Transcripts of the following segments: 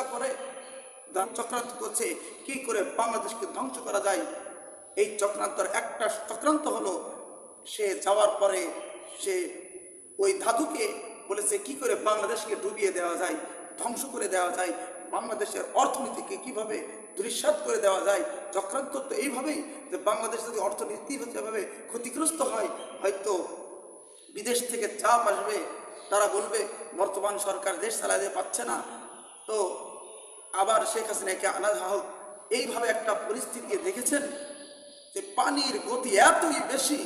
পূজা করে, দান চক্রান্ত করছে, কি করে বাংলাদেশকে ধ্বংস করা যায়? এই চক্রান্তর একটা চক্রান্ত হলো, সে যাওয়ার পরে সে ওই ধাতুকে বলেছে, কি করে বাংলাদেশকে ডুবিয়ে দেওয়া যায়, ধ্বংস করে দেওয়া যায়, বাংলাদেশের অর্থনীতিকে কীভাবে দুরিশ্বাত করে দেওয়া যায়? চক্রান্ত তো এইভাবেই যে বাংলাদেশ যদি অর্থনীতি যেভাবে ক্ষতিগ্রস্ত হয়, হয়তো বিদেশ থেকে চাপ আসবে। তারা বলবে, বর্তমান সরকার দেশ চালাতে পারছে না। তো আবার শেখ হাসিনাকে আনা হোক এইভাবে একটা পরিস্থিতি দেখেছেন যে পানির গতি এতই বেশি,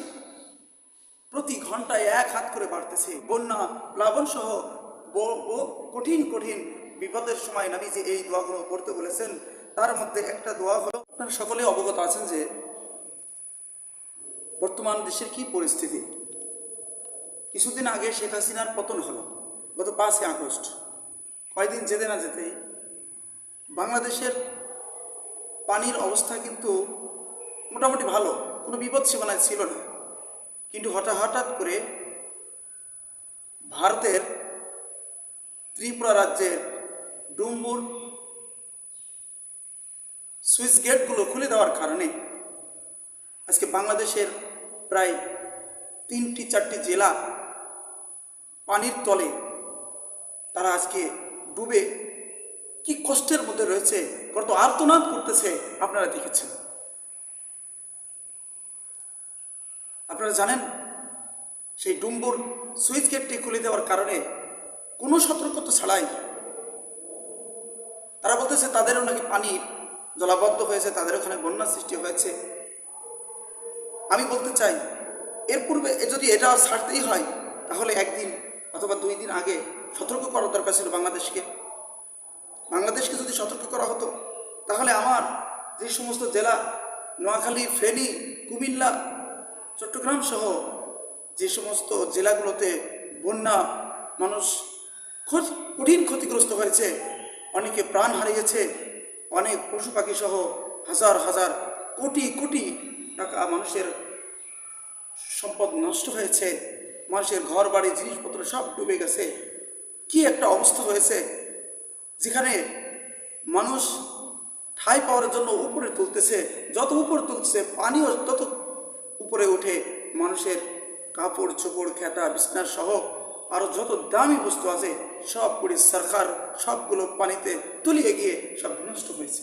প্রতি ঘন্টায় এক হাত করে বাড়তেছে। বন্যা, প্লাবন সহ কঠিন কঠিন বিপদের সময় নবী যে এই দোয়াগুলো পড়তে বলেছেন। তার মধ্যে একটা দোয়া হলো, আপনারা সকলে অবগত আছেন যে বর্তমান দেশের কি পরিস্থিতি? কিছুদিন আগে শেখ হাসিনার পতন হলো, গত পাঁচই আগস্ট। কয়দিন যেতে না যেতেই বাংলাদেশের পানির অবস্থা কিন্তু মোটামুটি ভালো, কোনো বিপদ সীমানায় ছিল না। কিন্তু হঠাৎ হঠাৎ করে ভারতের ত্রিপুরা রাজ্যের ডুম্বুর সুইচ গেটগুলো খুলে দেওয়ার কারণে আজকে বাংলাদেশের প্রায় তিনটি, চারটি জেলা পানির তলে তারা আজকে ডুবে কি কষ্টের মধ্যে রয়েছে? কত আর্তনাদ করতেছে, আপনারা দেখেছেন। আপনারা জানেন, সেই ডুম্বুর সুইচ গেটটি খুলে দেওয়ার কারণে কোনো সতর্কতা ছাড়াই তারা বলতেছে, তাদেরও নাকি পানি জলাবদ্ধ হয়েছে, তাদের ওখানে বন্যার সৃষ্টি হয়েছে। আমি বলতে চাই, এর পূর্বে যদি এটা ছাড়তেই হয়, তাহলে একদিন অথবা দুই দিন আগে সতর্ক করার দরকার ছিল বাংলাদেশকে। বাংলাদেশকে যদি সতর্ক করা হতো, তাহলে আমার যে সমস্ত জেলা, নোয়াখালী, ফেনী, কুমিল্লা, চট্টগ্রাম সহ যে সমস্ত জেলাগুলোতে বন্যা, মানুষ কঠিন ক্ষতিগ্রস্ত হয়েছে, অনেকে প্রাণ হারিয়েছে, অনেক পশু পাখি সহ হাজার হাজার কোটি কোটি টাকা মানুষের সম্পদ নষ্ট হয়েছে, মানুষের ঘর বাড়ি জিনিসপত্র সব ডুবে গেছে। কি একটা অবস্থা হয়েছে। যেখানে মানুষ ঠাই পাওয়ার জন্য উপরে তুলতেছে, যত উপরে তুলতেছে পানিও তত উপরে উঠে মানুষের কাপড়, চোপড়, খেতা বিছনার সহ আরও যত দামি বস্তু আছে, সবগুলি সরকার, সবগুলো পানিতে তুলিয়ে গিয়ে সব নষ্ট হয়েছে।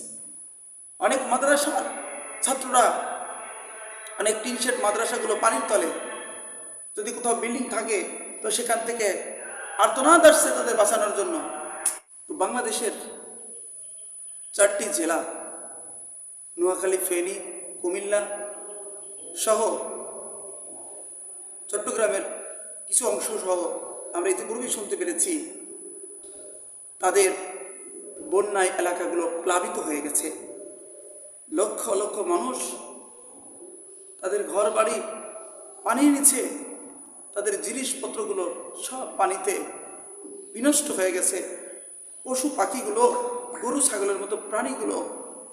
অনেক মাদ্রাসার ছাত্ররা, অনেক টিন শেড মাদ্রাসাগুলো পানির তলে, যদি কোথাও বিল্ডিং থাকে, তো সেখান থেকে আর্তনাদ আসছে তাদের বাঁচানোর জন্য। বাংলাদেশের চারটি জেলা, নোয়াখালী, ফেনী, কুমিল্লা সহ চট্টগ্রামের কিছু অংশ সহ আমরা ইতিপূর্বেই শুনতে পেরেছি, তাদের বন্যায় এলাকাগুলো প্লাবিত হয়ে গেছে। লক্ষ লক্ষ মানুষ তাদের ঘর বাড়ি পানির নিচে তাদের জিনিসপত্রগুলো সব পানিতে বিনষ্ট হয়ে গেছে। পশু পাখিগুলো, গরু, ছাগলের মতো প্রাণীগুলো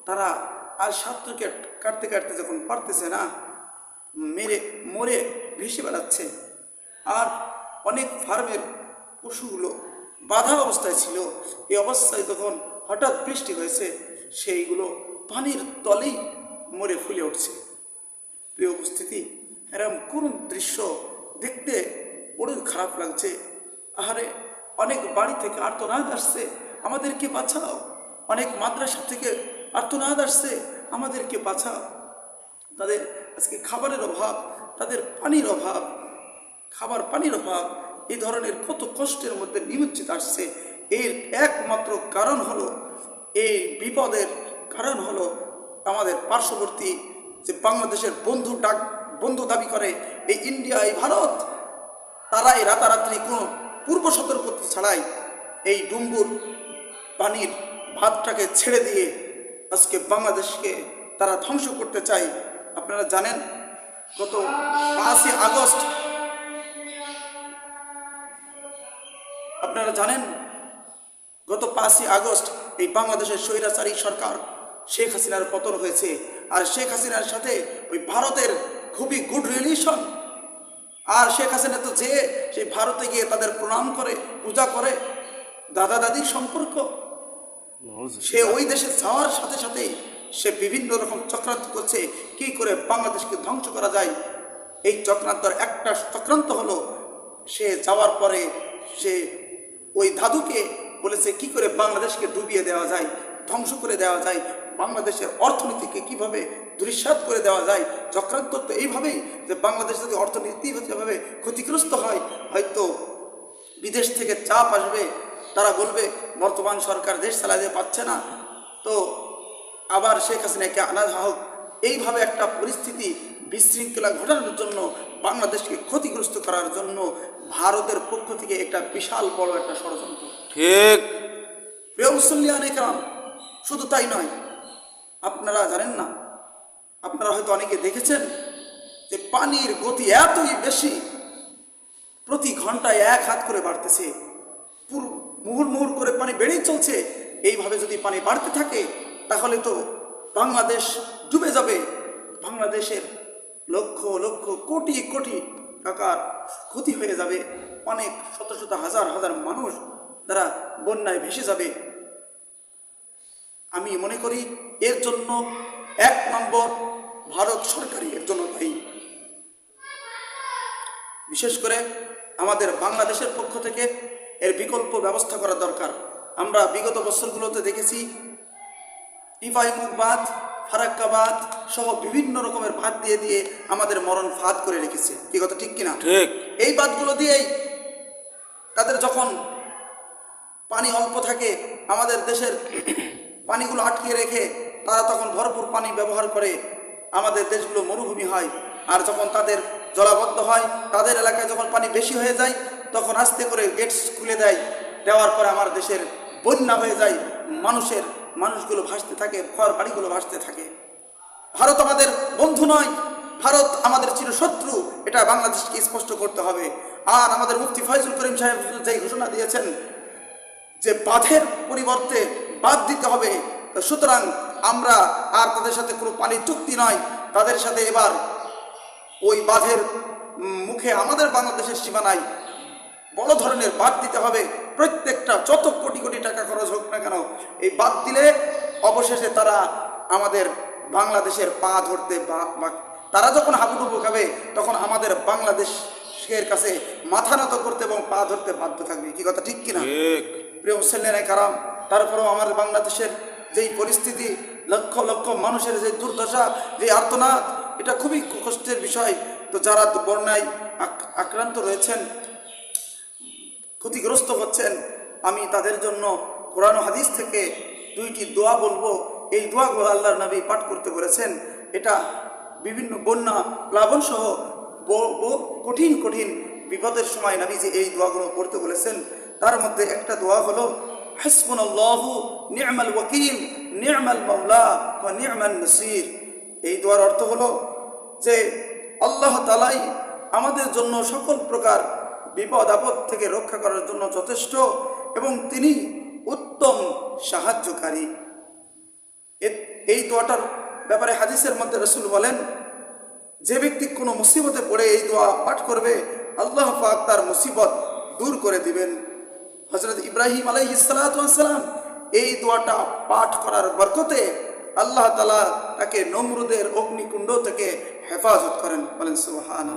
তারা আর সাত্রকে কাটতে কাটতে যখন পারতেছে না, মেরে, মরে ভেসে বেড়াচ্ছে। আর অনেক ফার্মের পশুগুলো বাধা অবস্থায় ছিল। এই অবস্থায় যখন হঠাৎ বৃষ্টি হয়েছে, সেইগুলো পানির তলেই মরে ফুলে উঠছে। প্রিয় উপস্থিতি এরম কোন দৃশ্য দেখতে বড়ই খারাপ লাগছে। আহারে অনেক বাড়ি থেকে আর্তনাদ আসছে, আমাদেরকে বাঁচাও। অনেক মাদ্রাসা থেকে আর্তনাদ আসছে, আমাদেরকে বাঁচাও। তাদের আজকে খাবারের অভাব, তাদের পানির অভাব, খাবার পানির অভাব এই ধরনের কত কষ্টের মধ্যে নিমজ্জিত আসছে। এর একমাত্র কারণ হলো, এই বিপদের কারণ হলো আমাদের পার্শ্ববর্তী যে বাংলাদেশের বন্ধু ডাক, বন্ধু দাবি করে, এই ইন্ডিয়া, এই ভারত, তারাই রাতারাত্রি কোনো পূর্ব সতর্কতা ছাড়াই এই ডুম্বুর পানির ভাতটাকে ছেড়ে দিয়ে আজকে বাংলাদেশকে তারা ধ্বংস করতে চায়। আপনারা জানেন, গত পাঁচই আগস্ট আপনারা জানেন, গত পাঁচই আগস্ট এই বাংলাদেশের স্বৈরাচারী সরকার শেখ হাসিনার পতন হয়েছে। আর শেখ হাসিনার সাথে ওই ভারতের খুবই গুড রিলেশন আর শেখ হাসিনা তো যে সেই ভারতে গিয়ে তাদের প্রণাম করে পূজা করে দাদা দাদির সম্পর্ক সে ওই দেশে যাওয়ার সাথে সাথে সে বিভিন্ন রকম চক্রান্ত করছে। কি করে বাংলাদেশকে ধ্বংস করা যায়? এই চক্রান্তর একটা চক্রান্ত হলো সে যাওয়ার পরে সে ওই দাদুকে বলেছে কি করে বাংলাদেশকে ডুবিয়ে দেওয়া যায়? ধ্বংস করে দেওয়া যায়। বাংলাদেশের অর্থনীতিকে কীভাবে দুরিশ্বাত করে দেওয়া যায় চক্রান্ত তো এইভাবেই যে বাংলাদেশ যদি অর্থনীতিগতভাবে ক্ষতিগ্রস্ত হয় হয়তো বিদেশ থেকে চাপ আসবে তারা বলবে বর্তমান সরকার দেশ চালাতে পারছে না। তো আবার শেখ হাসিনাকে আনা হোক এইভাবে একটা পরিস্থিতি বিশৃঙ্খলা ঘটানোর জন্য বাংলাদেশকে ক্ষতিগ্রস্ত করার জন্য ভারতের পক্ষ থেকে একটা বিশাল বড় একটা ষড়যন্ত্র। ঠিক। প্রিয় মুসল্লিয়ান একরাম শুধু তাই নয়, আপনারা জানেন না, আপনারা হয়তো অনেকে দেখেছেন যে পানির গতি এতই বেশি, প্রতি ঘন্টায় এক হাত করে বাড়তেছে, পুরো মুহুর মুহুর করে পানি বেড়েই চলছে। এইভাবে যদি পানি বাড়তে থাকে, তাহলে তো বাংলাদেশ ডুবে যাবে। বাংলাদেশের লক্ষ লক্ষ কোটি কোটি টাকার ক্ষতি হয়ে যাবে। অনেক শত শত হাজার হাজার মানুষ তারা বন্যায় ভেসে যাবে। আমি মনে করি এর জন্য এক নম্বর ভারত সরকারই এর জন্য দায়ী। বিশেষ করে আমাদের বাংলাদেশের পক্ষ থেকে এর বিকল্প ব্যবস্থা করা দরকার। আমরা বিগত বছরগুলোতে দেখেছি টিফাই ফারাক্কাবাদ সহ বিভিন্ন রকমের ভাত দিয়ে দিয়ে আমাদের মরণ ফাঁদ করে রেখেছে। কি কথা ঠিক কিনা? ঠিক। এই বাঁধগুলো দিয়েই তাদের যখন পানি অল্প থাকে আমাদের দেশের পানিগুলো আটকে রেখে তারা তখন ভরপুর পানি ব্যবহার করে আমাদের দেশগুলো মরুভূমি হয়। আর যখন তাদের জলাবদ্ধ হয়, তাদের এলাকায় যখন পানি বেশি হয়ে যায়, তখন আস্তে করে গেটস খুলে দেয়। দেওয়ার পরে আমার দেশের বন্যা হয়ে যায়, মানুষের, মানুষগুলো ভাসতে থাকে ঘর বাড়িগুলো ভাসতে থাকে। ভারত আমাদের বন্ধু নয়, ভারত আমাদের চির শত্রু, এটা বাংলাদেশকে স্পষ্ট করতে হবে। আর আমাদের মুফতি ফয়জুল করিম সাহেব যে ঘোষণা দিয়েছেন যে বাঁধের পরিবর্তে বাদ দিতে হবে। সুতরাং আমরা আর তাদের সাথে কোনো পানির চুক্তি নয় তাদের সাথে এবার ওই বাঁধের মুখে আমাদের বাংলাদেশের সীমানায় বড় ধরনের বাদ দিতে হবে। প্রত্যেকটা যত কোটি কোটি টাকা খরচ হোক না কেন, এই বাদ দিলে অবশেষে তারা আমাদের বাংলাদেশের পা ধরতে বা তারা যখন হাবুডুবু খাবে, তখন আমাদের বাংলাদেশের কাছে মাথা নত করতে এবং পা ধরতে বাধ্য থাকবে। কি কথা? ঠিক কিনা? প্রিয় মুসল্লিনে কারাম তারপরেও আমার বাংলাদেশের যেই পরিস্থিতি লক্ষ লক্ষ মানুষের যে দুর্দশা যে আর্তনাদ এটা খুবই কষ্টের বিষয়। তো যারা বন্যায় আক- আক্রান্ত রয়েছেন ক্ষতিগ্রস্ত হচ্ছেন আমি তাদের জন্য কোরআন হাদিস থেকে দুইটি দোয়া বলব। এই দোয়াগুলো আল্লাহর নবী পাঠ করতে বলেছেন। এটা বিভিন্ন বন্যা প্লাবন সহ কঠিন কঠিন বিপদের সময় নবী যে এই দোয়াগুলো পড়তে বলেছেন। তার মধ্যে একটা দোয়া হলো হাসবুন আল্লাহ নিয়মাল ওয়াকিল, নিয়মাল মাওলা ও নিয়মাল নসির। এই দোয়ার অর্থ হলো যে, আল্লাহ তালাই আমাদের জন্য সকল প্রকার বিপদ, আপদ থেকে রক্ষা করার জন্য যথেষ্ট এবং তিনি উত্তম সাহায্যকারী। এই দোয়াটার ব্যাপারে হাদিসের মধ্যে রসুল বলেন যে ব্যক্তি কোনো মুসিবতে পড়ে এই দোয়া পাঠ করবে, আল্লাহ পাক তার মুসিবত দূর করে দিবেন। হজরত ইব্রাহিম আলাইহি সালাম এই দোয়াটা পাঠ করার বরকতে আল্লাহ তালা তাকে নমরুদের অগ্নিকুণ্ড থেকে হেফাজত করেন। বলেন সুবহান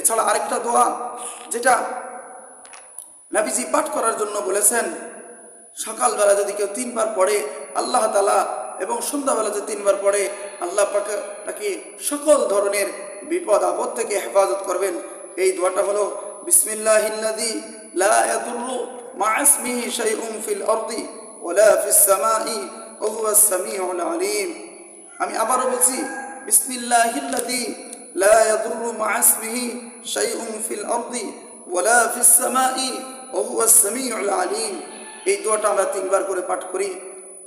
এছাড়া আরেকটা দোয়া যেটা নাবিজি পাঠ করার জন্য বলেছেন, সকালবেলা যদি কেউ তিনবার পড়ে, আল্লাহ তালা এবং সন্ধ্যাবেলা যে তিনবার পড়ে, আল্লাহ পাকে তাকে সকল ধরনের বিপদ, আপদ থেকে হেফাজত করবেন। এই দোয়াটা হলো, বিসমিল্লাহিল্লাযী লা ইয়াদুররু মা ইসমিহি শাইউন ফিল আরদি ওয়ালা ফিস সামাই ওয়া হুয়াস সামিউল আলিম। আমি আবারও বলছি, বিসমিল্লাহিল্লাযী লা ইয়াদুররু মা ইসমিহি শাইউন ফিল আরদি ওয়ালা ফিস সামাই ওয়া হুয়াস সামিউল আলিম। এই দোয়াটা আমরা তিনবার করে পাঠ করি।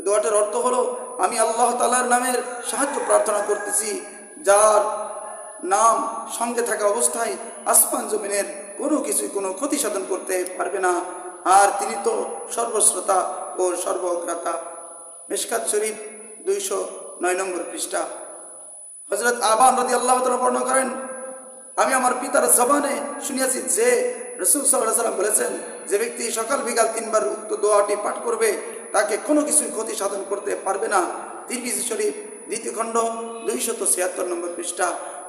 দোয়াটার অর্থ হলো, আমি আল্লাহ তালার নামের সাহায্য প্রার্থনা করতেছি, যার নাম সঙ্গে থাকা অবস্থায় আসমান জমিনের কোনো কিছু কোনো ক্ষতি সাধন করতে পারবে না। আর তিনি তো সর্বশ্রোতা ও সর্বগ্রাতা মেশকাত শরীফ দুইশো নয় নম্বর পৃষ্ঠা। হজরত আবান রদি আল্লাহ বর্ণনা করেন, আমি আমার পিতার জবানে শুনিয়াছি যে রসুল সাল্লাহ সাল্লাম বলেছেন, যে ব্যক্তি সকাল বিকাল তিনবার উক্ত দোয়াটি পাঠ করবে, তাকে কোনো কিছুই ক্ষতি সাধন করতে পারবে না। তিরমিজি শরীফ, দ্বিতীয় খণ্ড, দুইশত ছিয়াত্তর নম্বর পৃষ্ঠা।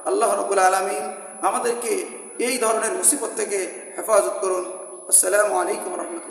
আল্লাহ রবুল আলমিন আমাদেরকে এই ধরনের মুসিবত থেকে হেফাজত করুন। আসসালামু আলাইকুম রহমতুল্লাহ।